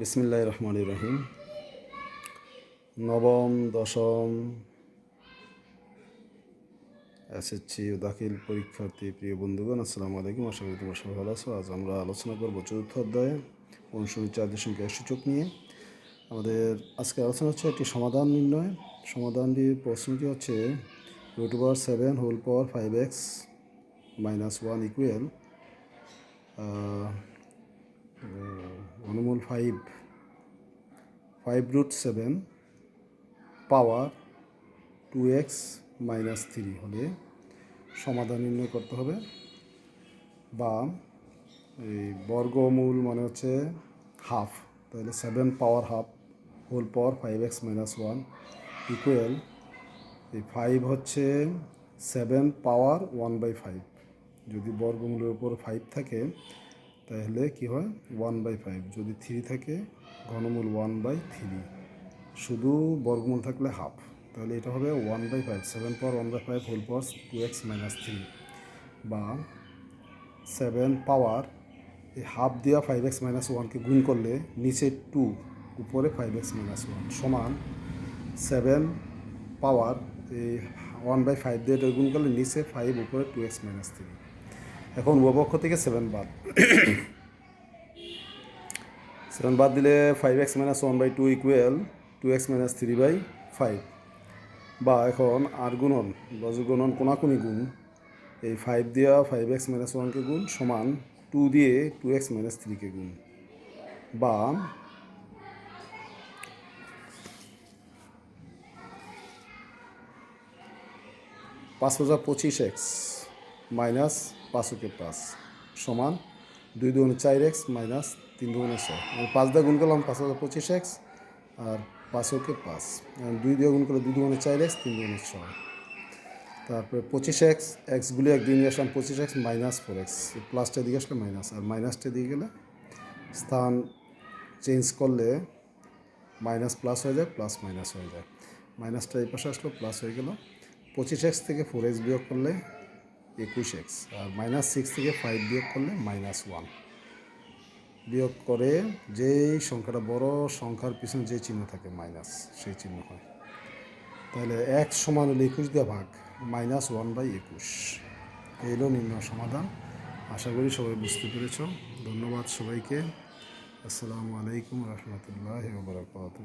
বিসমিল্লাহ রহমান রহিম। নবম, দশম এসএসসি ও দাখিল পরীক্ষার্থী প্রিয় বন্ধুগণ, আসসালামু আলাইকুম। আশা করি তোমার সবাই ভালো আছো। আজ আমরা আলোচনা করব চতুর্থ অধ্যায়ে অনুসরণ চার দশমিক সূচক নিয়ে। আমাদের আজকে আলোচনা হচ্ছে একটি সমাধান নির্ণয়। সমাধানটির প্রশ্নটি হচ্ছে root over seven whole power five x minus one equal অনুমূল five five root seven power two x minus three হলে সমাধান নির্ণয় করতে হবে। বা এই বর্গমূল মানে হচ্ছে হাফ, তাহলে seven power half whole power five x minus one equal এই ফাইভ হচ্ছে seven power one by five. যদি বর্গমূলের উপর ফাইভ থাকে তাহলে কি হয়? ওয়ান বাই ফাইভ যদি থ্রি থাকে, ঘনমূল ওয়ান বাই থ্রি শুধু বর্গমূল থাকলে হাফ তাহলে এটা হবে one by five seven power one by five whole power two x minus three বা সেভেন পাওয়ার এই হাফ দেওয়া ফাইভ এক্স মাইনাস ওয়ানকে গুণ করলে নিচে টু উপরে ফাইভ এক্স মাইনাস ওয়ান সমান সেভেন পাওয়ার এই ওয়ান বাই ফাইভ দিয়ে গুণ করলে নিচে ফাইভ উপরে টু এক্স মাইনাস থ্রি এখন উভপক্ষ থেকে সেভেন বাদ। সেভেন বাদ দিলে five x minus one by two equal two x minus three by five বা এখন আর গুণন লজিক গুণন কোনাকুনি গুণ, এই ফাইভ দেওয়া ফাইভ এক্স মাইনাস ওয়ানকে গুণ সমান টু দিয়ে টু এক্স মাইনাস থ্রিকে গুণ। বা পাঁচ হাজার পঁচিশ এক্স মাইনাস পাঁচ ওকে পাঁচ সমান দুই দুগুণে চার এক্স মাইনাস তিন দুগুণে ছয়। পাঁচ দিয়ে গুণ করলাম, পাঁচ হাজার পঁচিশ এক্স আর পাঁচ ওকে পাঁচ দুই দিয়ে গুণ করলে দুই দুগুণে চার এক্স, তিন দুগুণে ছয়। তারপরে পঁচিশ এক্স এক্সগুলি একদিন নিয়ে আসলাম, পঁচিশ এক্স মাইনাস ফোর এক্স। প্লাসটা দিকে আসলে মাইনাস, আর মাইনাসটা দিয়ে গেলে স্থান চেঞ্জ করলে মাইনাস প্লাস হয়ে যায়, প্লাস মাইনাস হয়ে যায়। মাইনাসটা এই পাশে আসলো, প্লাস হয়ে গেল। পঁচিশ এক্স থেকে ফোর এক্স বিয়োগ করলে একুশ এক্স আর মাইনাস সিক্স থেকে ফাইভ বিয়োগ করলে মাইনাস ওয়ান বিয়োগ করে যেই সংখ্যাটা বড়, সংখ্যার পিছনে যে চিহ্ন থাকে মাইনাস সেই চিহ্ন হয়। তাহলে এক সমান হলে একুশ দিয়ে ভাগ মাইনাস ওয়ান বাই একুশ। হলো নির্ণয় সমাধান। আশা করি সবাই বুঝতে পেরেছ। ধন্যবাদ সবাইকে। আসসালামু আলাইকুম রহমতুল্লাহ বারকাত